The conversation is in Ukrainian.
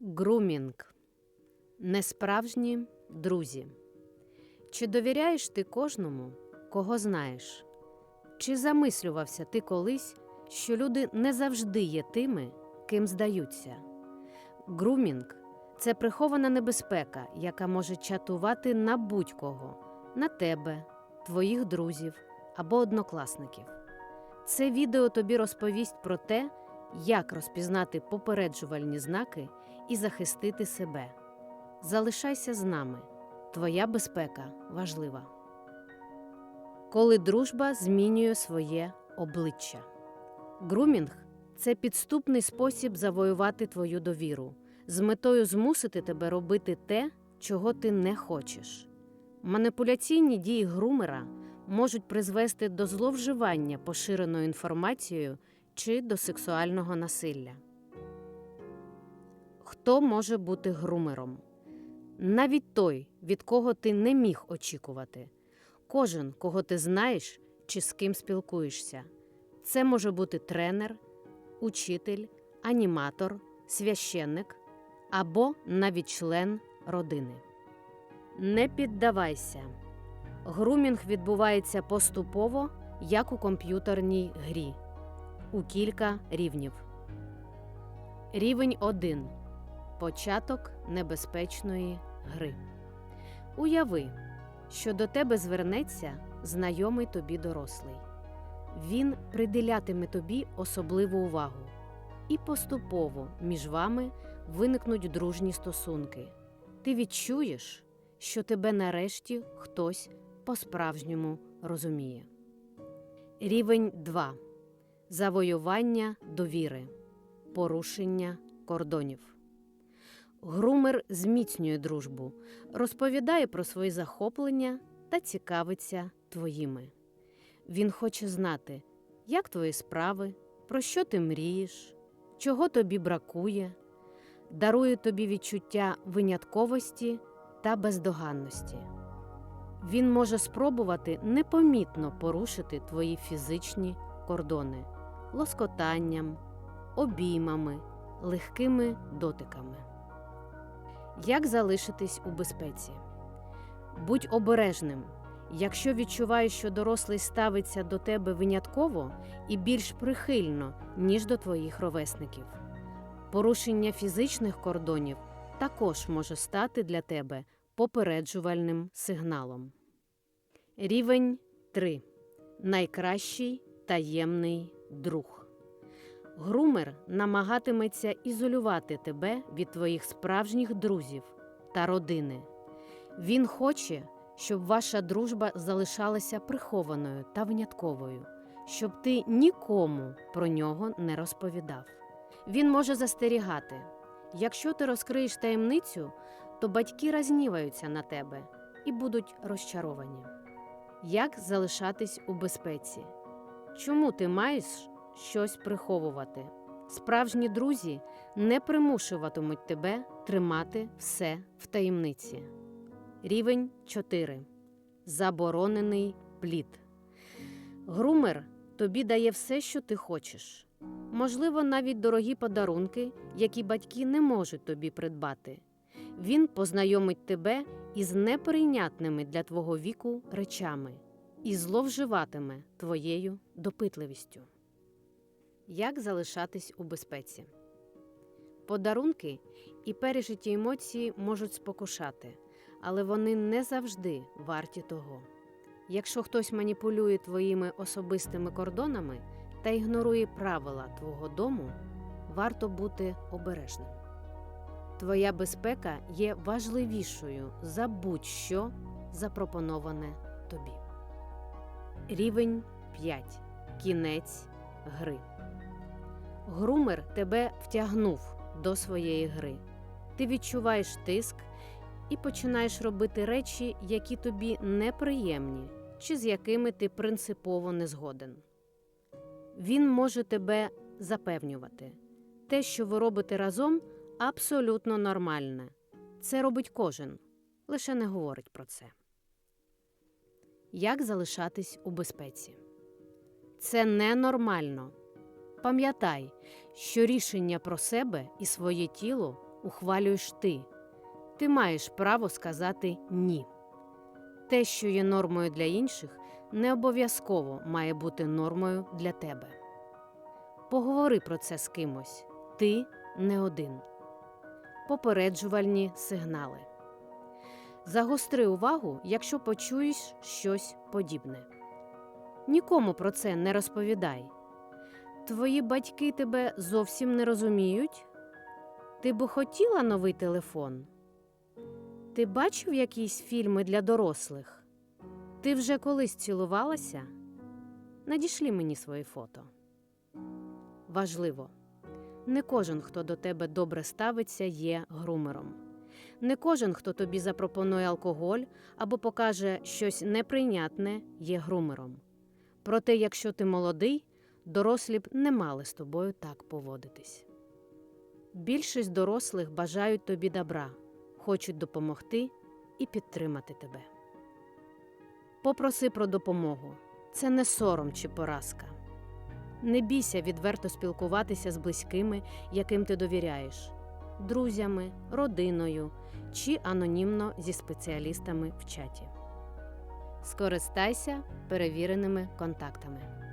Грумінг. Несправжні друзі. Чи довіряєш ти кожному, кого знаєш? Чи замислювався ти колись, що люди не завжди є тими, ким здаються? Грумінг це прихована небезпека, яка може чатувати на будь-кого, на тебе, твоїх друзів або однокласників. Це відео тобі розповість про те, як розпізнати попереджувальні знаки і захистити себе. Залишайся з нами. Твоя безпека важлива. Коли дружба змінює своє обличчя. Грумінг це підступний спосіб завоювати твою довіру з метою змусити тебе робити те, чого ти не хочеш. Маніпуляційні дії грумера можуть призвести до зловживання поширеною інформацією чи до сексуального насилля. Хто може бути грумером? Навіть той, від кого ти не міг очікувати. Кожен, кого ти знаєш чи з ким спілкуєшся. Це може бути тренер, учитель, аніматор, священник або навіть член родини. Не піддавайся. Грумінг відбувається поступово, як у комп'ютерній грі, у кілька рівнів. Рівень 1. Початок небезпечної гри. Уяви, що до тебе звернеться знайомий тобі дорослий. Він приділятиме тобі особливу увагу, і поступово між вами виникнуть дружні стосунки. Ти відчуєш, що тебе нарешті хтось по-справжньому розуміє. Рівень 2. Завоювання довіри. Порушення кордонів. Грумер зміцнює дружбу, розповідає про свої захоплення та цікавиться твоїми. Він хоче знати, як твої справи, про що ти мрієш, чого тобі бракує, дарує тобі відчуття винятковості та бездоганності. Він може спробувати непомітно порушити твої фізичні кордони лоскотанням, обіймами, легкими дотиками. Як залишитись у безпеці? Будь обережним. Якщо відчуваєш, що дорослий ставиться до тебе винятково і більш прихильно, ніж до твоїх ровесників. Порушення фізичних кордонів також може стати для тебе попереджувальним сигналом. Рівень 3. Найкращий таємний друг. Грумер намагатиметься ізолювати тебе від твоїх справжніх друзів та родини. Він хоче, щоб ваша дружба залишалася прихованою та винятковою, щоб ти нікому про нього не розповідав. Він може застерігати якщо ти розкриєш таємницю, то батьки розніваються на тебе і будуть розчаровані. Як залишатись у безпеці? Чому ти маєш щось приховувати? Справжні друзі не примушуватимуть тебе тримати все в таємниці. Рівень 4. Заборонений плід. Грумер тобі дає все, що ти хочеш. Можливо, навіть дорогі подарунки, які батьки не можуть тобі придбати. Він познайомить тебе із неприйнятними для твого віку речами і зловживатиме твоєю допитливістю. Як залишатись у безпеці? Подарунки і пережиті емоції можуть спокушати, але вони не завжди варті того. Якщо хтось маніпулює твоїми особистими кордонами та ігнорує правила твого дому, варто бути обережним. Твоя безпека є важливішою за будь-що запропоноване тобі. Рівень 5. Кінець гри. Грумер тебе втягнув до своєї гри. Ти відчуваєш тиск і починаєш робити речі, які тобі неприємні, чи з якими ти принципово не згоден. Він може тебе запевнювати. Те, що ви робите разом, абсолютно нормальне. Це робить кожен, лише не говорить про це. Як залишатись у безпеці? Це ненормально. Пам'ятай, що рішення про себе і своє тіло ухвалюєш ти. Ти маєш право сказати ні. Те, що є нормою для інших, не обов'язково має бути нормою для тебе. Поговори про це з кимось. Ти не один. Попереджувальні сигнали. Загостри увагу, якщо почуєш щось подібне. Нікому про це не розповідай. Твої батьки тебе зовсім не розуміють? Ти би хотіла новий телефон? Ти бачив якісь фільми для дорослих? Ти вже колись цілувалася? Надішлі мені свої фото. Важливо. Не кожен, хто до тебе добре ставиться, є грумером. Не кожен, хто тобі запропонує алкоголь або покаже щось неприйнятне, є грумером. Проте, якщо ти молодий, дорослі б не мали з тобою так поводитись. Більшість дорослих бажають тобі добра, хочуть допомогти і підтримати тебе. Попроси про допомогу це не сором чи поразка. Не бійся відверто спілкуватися з близькими, яким ти довіряєш, друзями, родиною чи анонімно зі спеціалістами в чаті. Скористайся перевіреними контактами.